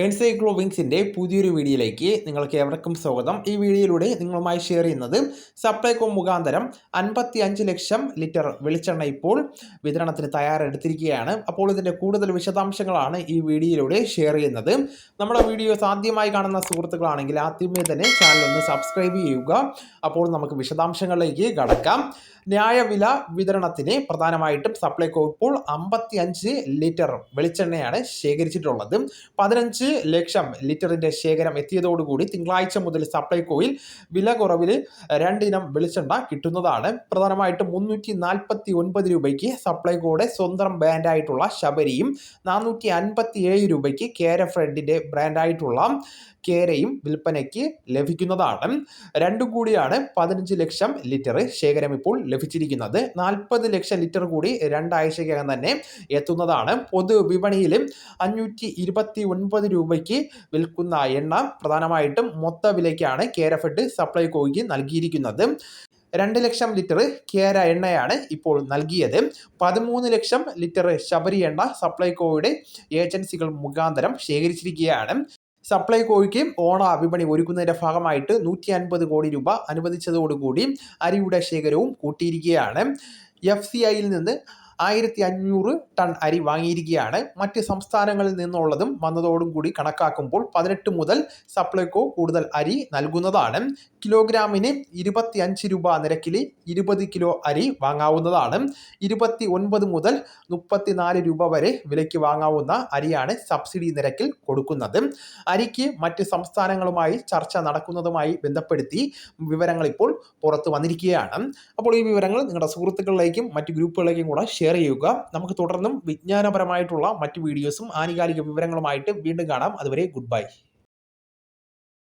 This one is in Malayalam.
എൻസൈക്ലോ വിങ്സിന്റെ പുതിയൊരു വീഡിയോയിലേക്ക് നിങ്ങൾക്ക് എവർക്കും സ്വാഗതം. ഈ വീഡിയോയിലൂടെ നിങ്ങളുമായി ഷെയർ ചെയ്യുന്നത് സപ്ലൈകോ മുഖാന്തരം അൻപത്തി അഞ്ച് ലക്ഷം ലിറ്റർ വെളിച്ചെണ്ണ ഇപ്പോൾ വിതരണത്തിന് തയ്യാറെടുത്തിരിക്കുകയാണ്. അപ്പോൾ ഇതിന്റെ കൂടുതൽ വിശദാംശങ്ങളാണ് ഈ വീഡിയോയിലൂടെ ഷെയർ ചെയ്യുന്നത്. നമ്മുടെ വീഡിയോ ആദ്യമായി കാണുന്ന സുഹൃത്തുക്കളാണെങ്കിൽ ആദ്യമേ തന്നെ ചാനൽ ഒന്ന് സബ്സ്ക്രൈബ് ചെയ്യുക. അപ്പോൾ നമുക്ക് വിശദാംശങ്ങളിലേക്ക് കടക്കാം. ന്യായവില വിതരണത്തിന് പ്രധാനമായിട്ടും സപ്ലൈകോ ഇപ്പോൾ അമ്പത്തി അഞ്ച് ലിറ്റർ വെളിച്ചെണ്ണയാണ് ശേഖരിച്ചിട്ടുള്ളത്. പതിനഞ്ച് ലക്ഷം ലിറ്ററിന്റെ ശേഖരം എത്തിയതോടുകൂടി തിങ്കളാഴ്ച മുതൽ സപ്ലൈകോയിൽ വില കുറവിൽ രണ്ടിനം വെളിച്ചെണ്ണ കിട്ടുന്നതാണ്. പ്രധാനമായിട്ടും മുന്നൂറ്റി നാൽപ്പത്തി ഒൻപത് രൂപയ്ക്ക് സപ്ലൈകോയുടെ സ്വന്തം ബ്രാൻഡായിട്ടുള്ള ശബരിയും നാനൂറ്റി അൻപത്തി ഏഴ് രൂപയ്ക്ക് കേര ഫ്രണ്ടിന്റെ ബ്രാൻഡായിട്ടുള്ള കേരയും വിൽപ്പനയ്ക്ക് ലഭിക്കുന്നതാണ്. രണ്ടും കൂടിയാണ് പതിനഞ്ച് ലക്ഷം ലിറ്റർ ശേഖരം ഇപ്പോൾ ലഭിച്ചിരിക്കുന്നത്. നാൽപ്പത് ലക്ഷം ലിറ്റർ കൂടി രണ്ടാഴ്ചയ്ക്കകം തന്നെ എത്തുന്നതാണ്. പൊതുവിപണിയിലും അഞ്ഞൂറ്റി ഇരുപത്തി ഒൻപത് രൂപയ്ക്ക് വിൽക്കുന്ന എണ്ണ പ്രധാനമായിട്ടും മൊത്ത വിലയ്ക്കാണ് കേരഫെഡ് സപ്ലൈകോയ്ക്ക് നൽകിയിരിക്കുന്നത്. രണ്ട് ലക്ഷം ലിറ്റർ കേര എണ്ണയാണ് ഇപ്പോൾ നൽകിയത്. പതിമൂന്ന് ലക്ഷം ലിറ്റർ ശബരി എണ്ണ സപ്ലൈകോയുടെ ഏജൻസികൾ മുഖാന്തരം ശേഖരിച്ചിരിക്കുകയാണ്. സപ്ലൈകോയ്ക്ക് ഓണ വിപണി ഒരുക്കുന്നതിന്റെ ഭാഗമായിട്ട് നൂറ്റി അൻപത് കോടി രൂപ അനുവദിച്ചതോടുകൂടി അരിയുടെ ശേഖരവും കൂട്ടിയിരിക്കുകയാണ്. എഫ് സി ഐയിൽ നിന്ന് ആയിരത്തി അഞ്ഞൂറ് ടൺ അരി വാങ്ങിയിരിക്കുകയാണ്. മറ്റ് സംസ്ഥാനങ്ങളിൽ നിന്നുള്ളതും വന്നതോടും കൂടി കണക്കാക്കുമ്പോൾ പതിനെട്ട് മുതൽ സപ്ലൈകോ കൂടുതൽ അരി നൽകുന്നതാണ്. കിലോഗ്രാമിന് ഇരുപത്തി അഞ്ച് രൂപ നിരക്കിൽ ഇരുപത് കിലോ അരി വാങ്ങാവുന്നതാണ്. ഇരുപത്തി ഒൻപത് മുതൽ മുപ്പത്തിനാല് രൂപ വരെ വിലയ്ക്ക് വാങ്ങാവുന്ന അരിയാണ് സബ്സിഡി നിരക്കിൽ കൊടുക്കുന്നത്. അരിക്ക് മറ്റ് സംസ്ഥാനങ്ങളുമായി ചർച്ച നടക്കുന്നതുമായി ബന്ധപ്പെടുത്തി വിവരങ്ങൾ ഇപ്പോൾ പുറത്തു വന്നിരിക്കുകയാണ്. അപ്പോൾ ഈ വിവരങ്ങൾ നിങ്ങളുടെ സുഹൃത്തുക്കളിലേക്കും മറ്റ് ഗ്രൂപ്പുകളിലേക്കും കൂടെ ചെയ്യുക. നമുക്ക് തുടർന്നും വിജ്ഞാനപരമായിട്ടുള്ള മറ്റ് വീഡിയോസും ആനുകാലിക വിവരങ്ങളുമായിട്ട് വീണ്ടും കാണാം. അതുവരെ ഗുഡ് ബൈ